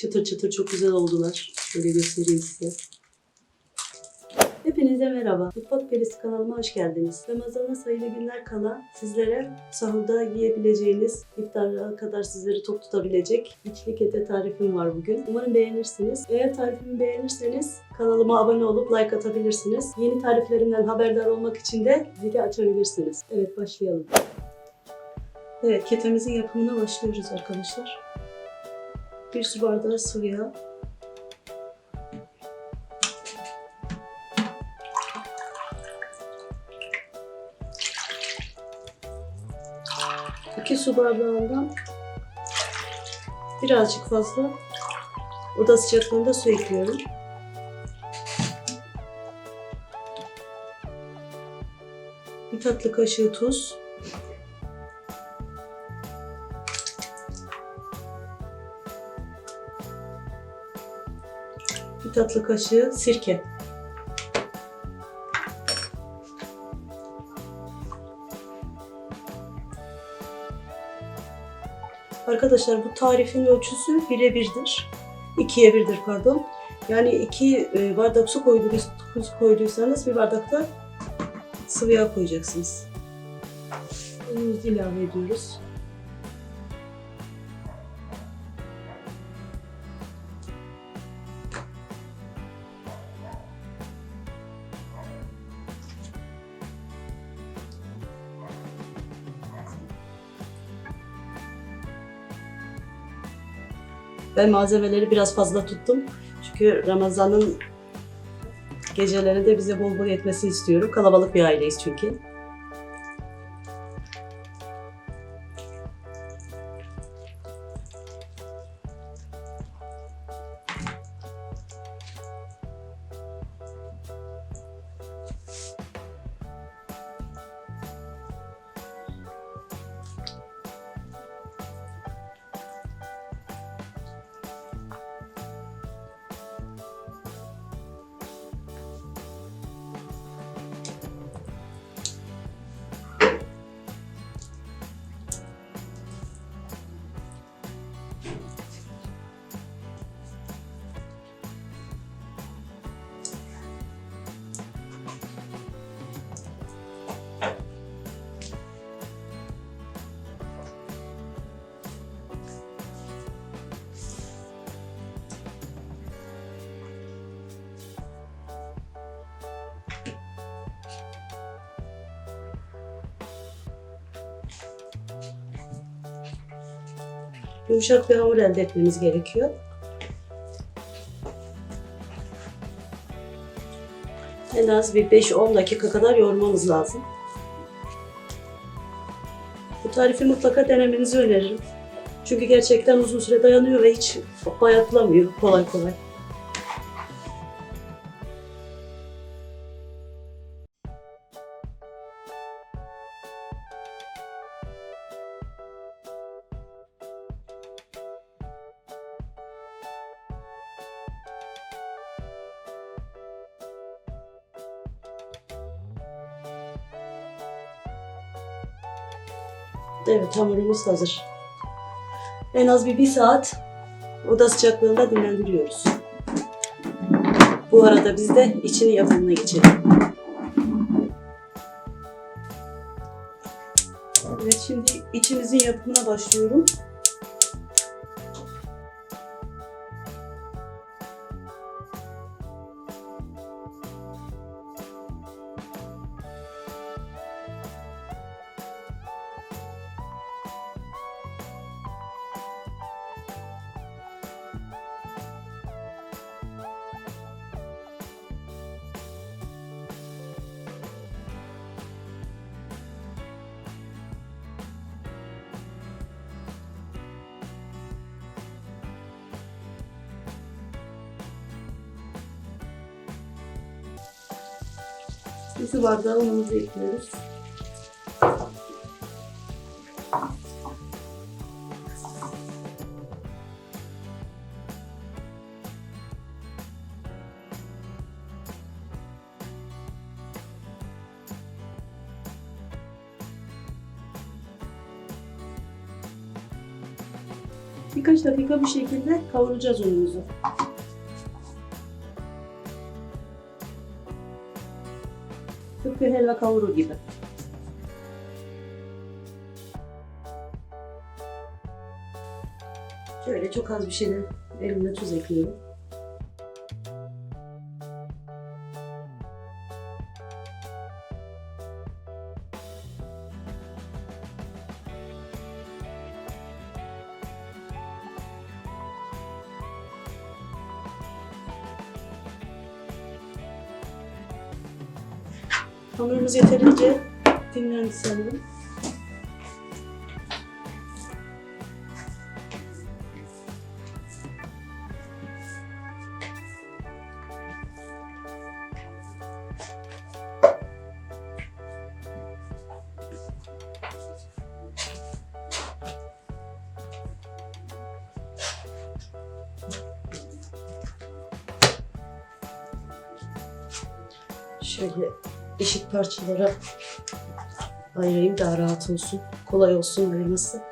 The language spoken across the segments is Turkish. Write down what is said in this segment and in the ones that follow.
Çıtır çıtır çok güzel oldular. Şöyle göstereyim size. Hepinize merhaba. Mutfak Perisi kanalıma hoş geldiniz. Ramazan'a sayılı günler kala sizlere sahurda yiyebileceğiniz, iftara kadar sizleri tok tutabilecek içli kete tarifim var bugün. Umarım beğenirsiniz. Eğer tarifimi beğenirseniz kanalıma abone olup like atabilirsiniz. Yeni tariflerimden haberdar olmak için de zili açabilirsiniz. Evet başlayalım. Evet ketemizin yapımına başlıyoruz arkadaşlar. Bir su bardağı sıvı yağ, 2 su bardağından birazcık fazla oda sıcaklığında su ekliyorum. Bir tatlı kaşığı tuz. Tatlı kaşığı sirke. Arkadaşlar bu tarifin ölçüsü bire birdir. İkiye birdir pardon. Yani iki e, bardak su koyduysanız, bir bardakta sıvı yağ koyacaksınız. Unumuzu ilave ediyoruz. Ben malzemeleri biraz fazla tuttum. Çünkü Ramazan'ın gecelerinde bize bol bol yetmesi istiyorum. Kalabalık bir aileyiz çünkü. Yumuşak bir hamur elde etmemiz gerekiyor. En az bir 5-10 dakika kadar yoğurmamız lazım. Bu tarifi mutlaka denemenizi öneririm. Çünkü gerçekten uzun süre dayanıyor ve hiç bayatlamıyor kolay kolay. Hamurumuz hazır. En az bir, bir saat oda sıcaklığında dinlendiriyoruz. Bu arada biz de içini yapımına geçelim. Evet şimdi içimizin yapımına başlıyorum. su bardağı unumuzu ekliyoruz. Birkaç dakika bu şekilde kavuracağız unumuzu. Tıpkı helva kavurur gibi. Şöyle çok az bir şeyle elimle tuz ekliyorum. Hamurumuz yeterince dinlendi sanırım. Şöyle eşit parçalara ayırayım daha rahat olsun. Kolay olsun ayırması.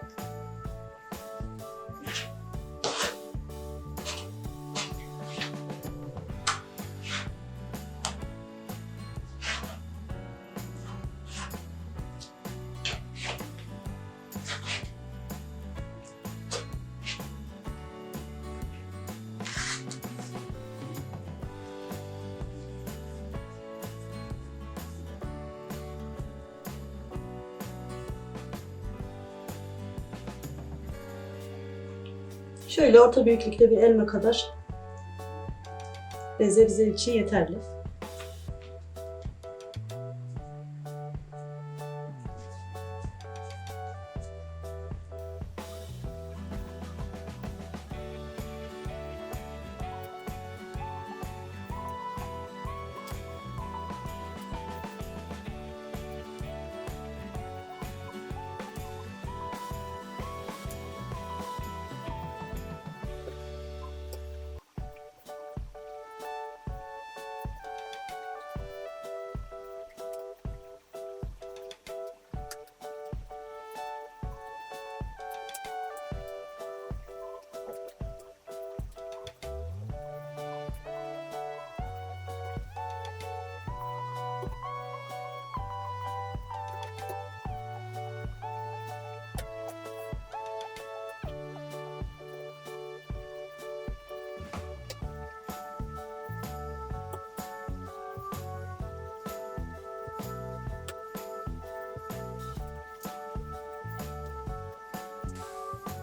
Şöyle orta büyüklükte bir elma kadar beze bize için yeterli.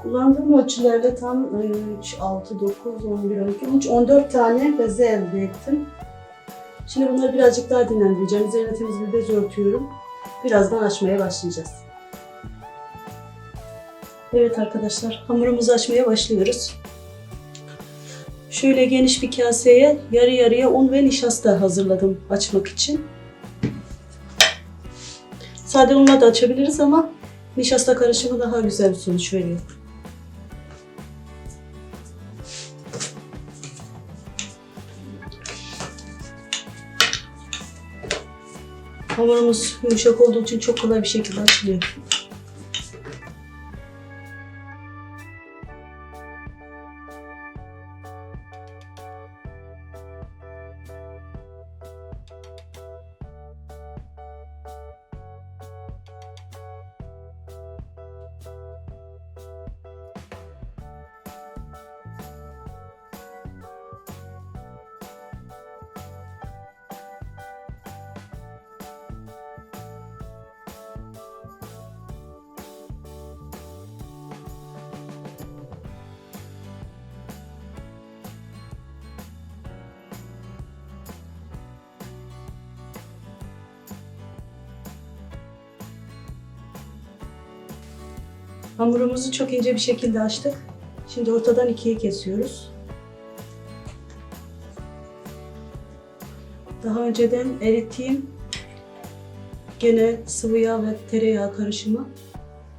Kullandığım ölçülerle tam e, 3, 6, 9, 11, 12, 13, 14 tane beze elde ettim. Şimdi bunları birazcık daha dinlendireceğim. Üzerine temiz bir bez örtüyorum. Birazdan açmaya başlayacağız. Evet arkadaşlar hamurumuzu açmaya başlıyoruz. Şöyle geniş bir kaseye yarı yarıya un ve nişasta hazırladım açmak için. Sade unla da açabiliriz ama nişasta karışımı daha güzel bir sonuç veriyor. Hamurumuz yumuşak olduğu için çok kolay bir şekilde açılıyor. Hamurumuzu çok ince bir şekilde açtık. Şimdi ortadan ikiye kesiyoruz. Daha önceden erittiğim gene sıvı yağ ve tereyağı karışımı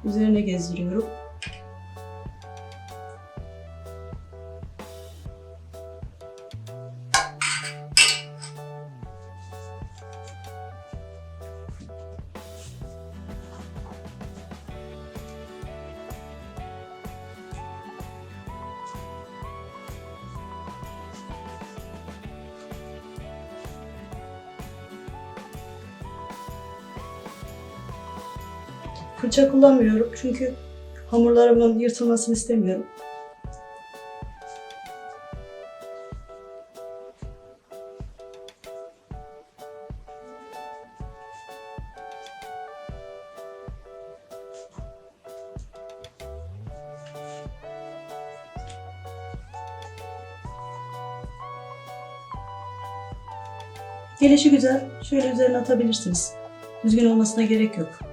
üzerine gezdiriyorum. Fırça kullanmıyorum çünkü hamurlarımın yırtılmasını istemiyorum. Gelişi güzel. Şöyle üzerine atabilirsiniz. Düzgün olmasına gerek yok.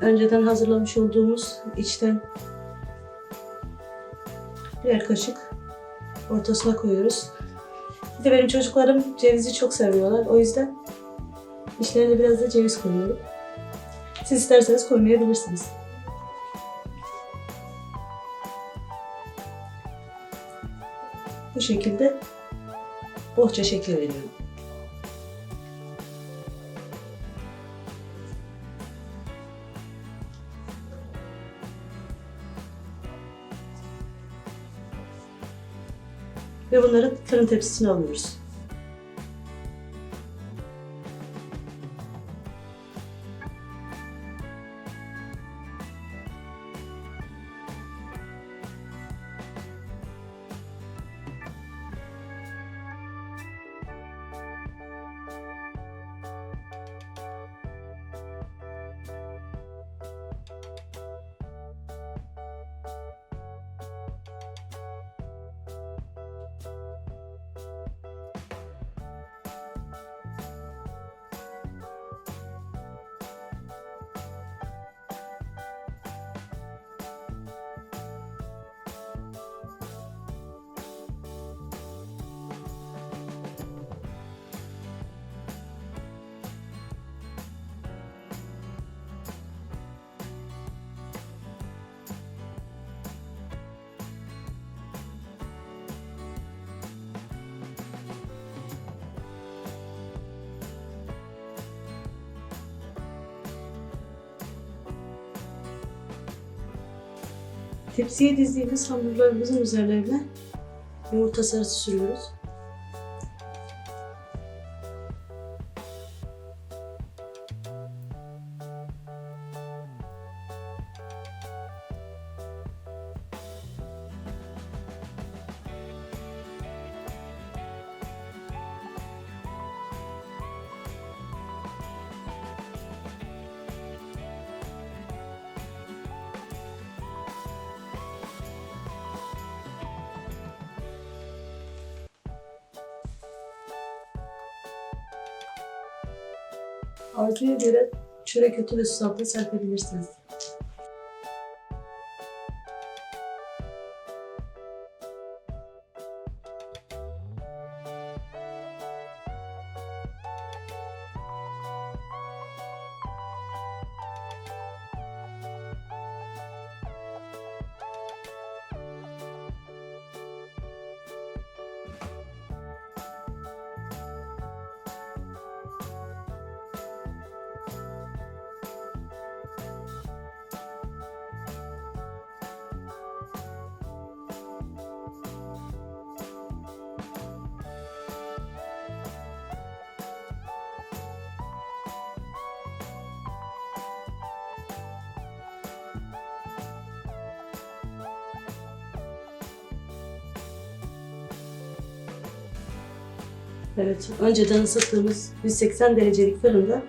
Önceden hazırlamış olduğumuz içten birer kaşık ortasına koyuyoruz. Bir de benim çocuklarım cevizi çok seviyorlar. O yüzden içlerine biraz da ceviz koyuyorum. Siz isterseniz koymayabilirsiniz. Bu şekilde bohça şekli veriyorum. Ve bunları fırın tepsisine alıyoruz. Tepsiye dizdiğimiz hamurlarımızın üzerlerine yumurta sarısı sürüyoruz. Arzuya göre çörek otu ve susamda serpebilirsiniz. Evet, önceden ısıttığımız 180 derecelik fırında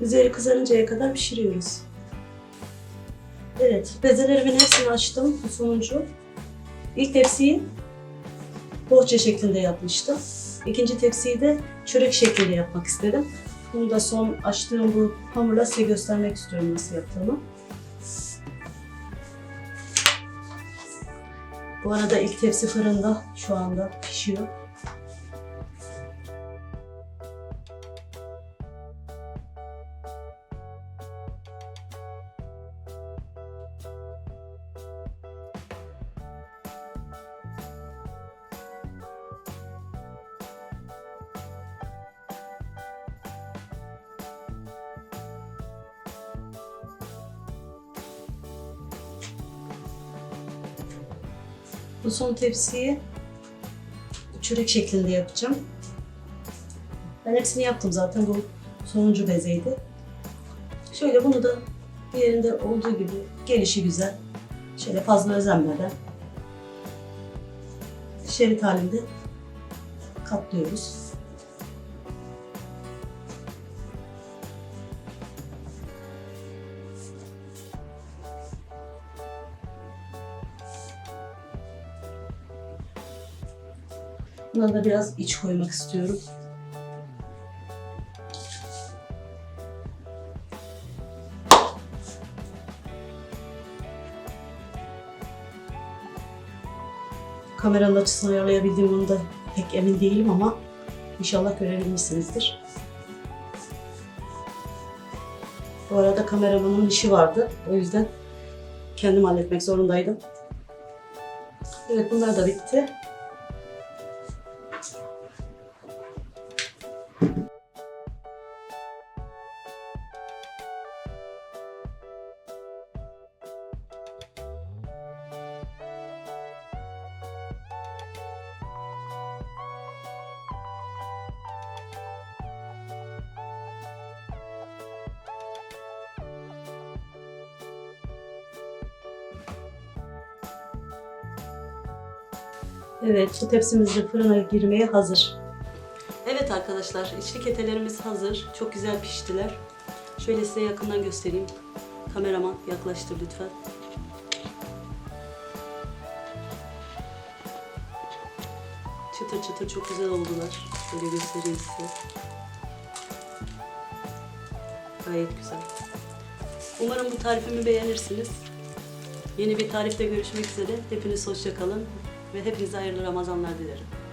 üzeri kızarıncaya kadar pişiriyoruz. Evet, bezelerimin hepsini açtım. Bu sonuncu. İlk tepsiyi bohça şeklinde yapmıştım. İkinci tepsiyi de çörek şeklinde yapmak istedim. Bunu da son açtığım bu hamurla size göstermek istiyorum nasıl yaptığımı. Bu arada ilk tepsi fırında şu anda pişiyor. Bu son tepsiyi çörek şeklinde yapacağım. Ben hepsini yaptım zaten. Bu sonuncu bezeydi. Şöyle bunu da diğerinde olduğu gibi gelişi güzel. Şöyle fazla özenmeden şerit halinde katlıyoruz. Buna da biraz iç koymak istiyorum. Kameranın açısını ayarlayabildiğim bunu da pek emin değilim ama inşallah görebilmişsinizdir. Bu arada kameramanın işi vardı. O yüzden kendim halletmek zorundaydım. Evet bunlar da bitti. Evet, bu tepsimiz de fırına girmeye hazır. Evet arkadaşlar, içli ketelerimiz hazır. Çok güzel piştiler. Şöyle size yakından göstereyim. Kameraman yaklaştır lütfen. Çıtır çıtır çok güzel oldular. Şöyle göstereyim size. Gayet güzel. Umarım bu tarifimi beğenirsiniz. Yeni bir tarifte görüşmek üzere. Hepiniz hoşça kalın ve hepinize hayırlı Ramazanlar dilerim.